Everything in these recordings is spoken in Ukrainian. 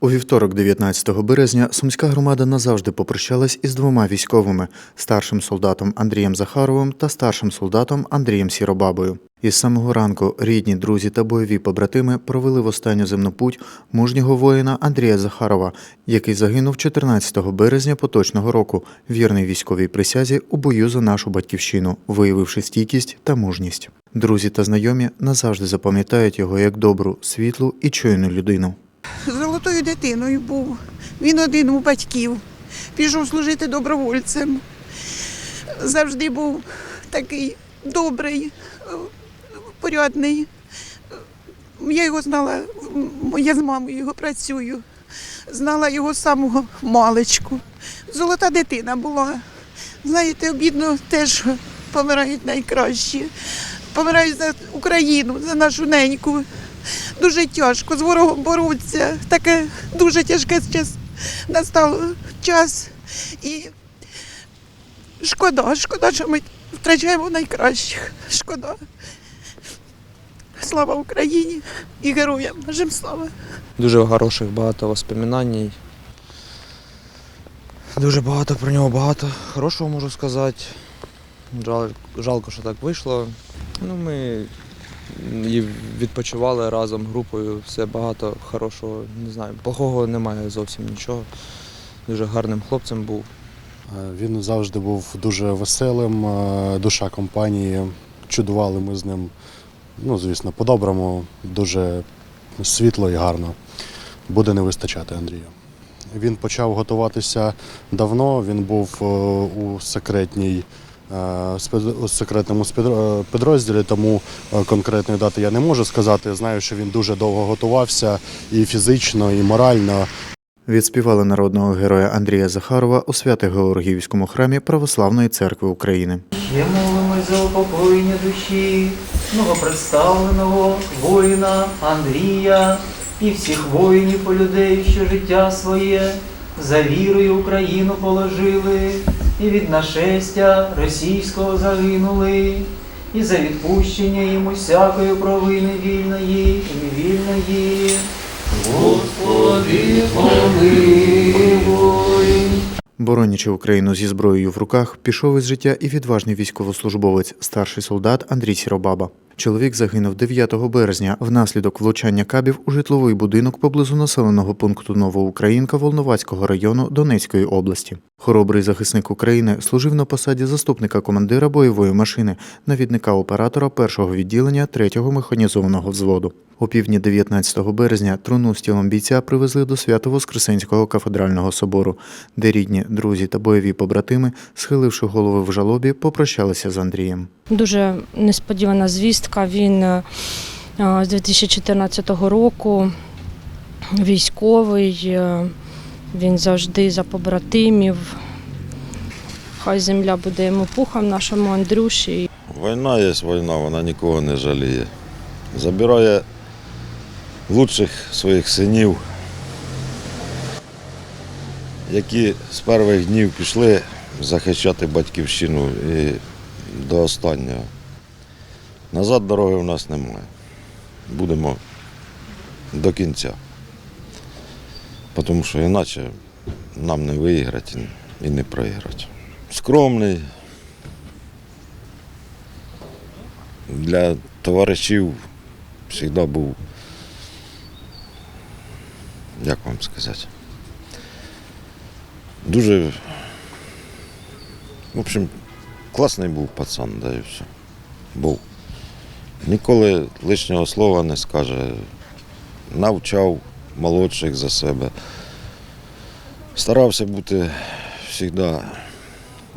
У вівторок, 19 березня, сумська громада назавжди попрощалась із двома військовими старшим солдатом Андрієм Захаровим та старшим солдатом Андрієм Сіробабою. Із самого ранку рідні, друзі та бойові побратими провели в останню земну путь мужнього воїна Андрія Захарова, який загинув 14 березня поточного року, вірний військовій присязі у бою за нашу батьківщину, виявивши стійкість та мужність. Друзі та знайомі назавжди запам'ятають його як добру, світлу і чуйну людину. Золотою дитиною був. Він один у батьків. Пішов служити добровольцем. Завжди був такий добрий, порядний. Я його знала, я з мамою його працюю. Знала його самого маличку. Золота дитина була. Знаєте, обідно теж помирають найкращі. Помирають за Україну, за нашу неньку. Дуже тяжко, з ворогом боротися. Таке дуже тяжке час настав час. І шкода, шкода, що ми втрачаємо найкращих. Шкода. Слава Україні і героям. Бажем слава. Дуже хороших багато воспоминань. Дуже багато про нього, багато хорошого можу сказати. Жалко, що так вийшло. Ну, ми і відпочивали разом групою, все багато хорошого, не знаю, плохого немає зовсім нічого. Дуже гарним хлопцем був. Е, Він завжди був дуже веселим, е, душа компанії. Чудували ми з ним, ну, звісно, по-доброму, дуже світло і гарно. Буде не вистачати Андрію. Він почав готуватися давно, він був е, у секретній. Е, У секретному е, підрозділі, тому е, конкретної дати я не можу сказати. Знаю, що він дуже довго готувався і фізично, і морально. Відспівали народного героя Андрія Захарова у Свято-Георгіївському храмі Православної церкви України. Ще молимось за упокоєння душі новопредставленого воїна Андрія і всіх воїнів по людей, що життя своє за вірою Україну положили, і від нашестя російського загинули, і за відпущення їм усякої провини вільної і невільної. Господи, помилуй. Боронячи Україну зі зброєю в руках, пішов із життя і відважний військовослужбовець, старший солдат Андрій Сіробаба. Чоловік загинув 9 березня внаслідок влучання кабів у житловий будинок поблизу населеного пункту Новоукраїнка Волновацького району Донецької області. Хоробрий захисник України служив на посаді заступника командира бойової машини, навідника оператора першого відділення 3-го механізованого взводу. У півдні 19 березня труну з тілом бійця привезли до Свято-Воскресенського кафедрального собору, де рідні, друзі та бойові побратими, схиливши голови в жалобі, попрощалися з Андрієм. Дуже несподівана звістка. Він е, з 2014 року військовий. е, Він завжди за побратимів. Хай земля буде йому пухом, нашому Андрюші. Війна є війна, вона нікого не жаліє. Забирає лучших своїх синів, які з перших днів пішли захищати батьківщину і до останнього. Назад дороги в нас немає. Будемо до кінця. Тому що іначе нам не виіграти і не проіграти. Скромний, для товаришів завжди був, як вам сказати, дуже, в общем, класний був пацан, да і все. Був. Ніколи лишнього слова не скаже. Навчав молодших за себе. Старався бути завжди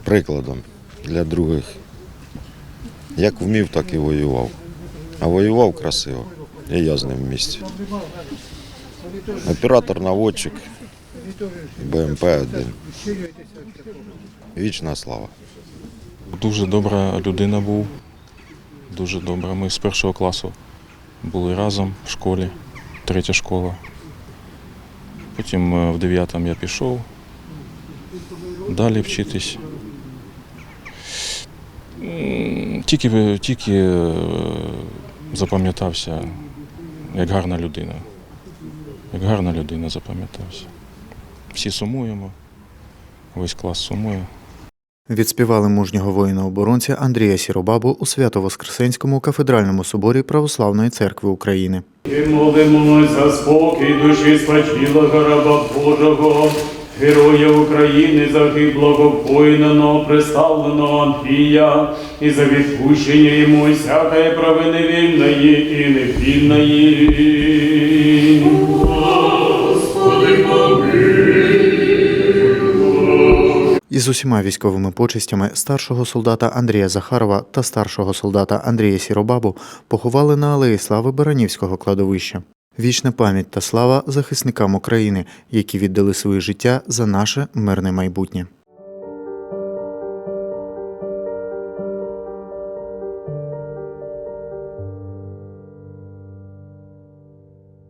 прикладом для других. Як вмів, так і воював. А воював красиво. І я з ним в місті. Оператор наводчик БМП-1. Вічна слава. Дуже добра людина був. Дуже добра. Ми з першого класу були разом в школі, третя школа. Потім е, в дев'ятому я пішов. Далі вчитись. Тільки, тільки е, запам'ятався як гарна людина. як гарна людина запам'ятався. Всі сумуємо, весь клас сумує. Відспівали мужнього воїна-оборонця Андрія Сіробабу у Свято-Воскресенському кафедральному соборі Православної церкви України. І молимось за спокій душі спочилого раба Божого, героя України, загиблого воїна новоприставленого Андрія, і за відпущення йому всякої провини вільної і невільної. Із усіма військовими почестями старшого солдата Андрія Захарова та старшого солдата Андрія Сіробабу поховали на алеї слави Баранівського кладовища. Вічна пам'ять та слава захисникам України, які віддали своє життя за наше мирне майбутнє.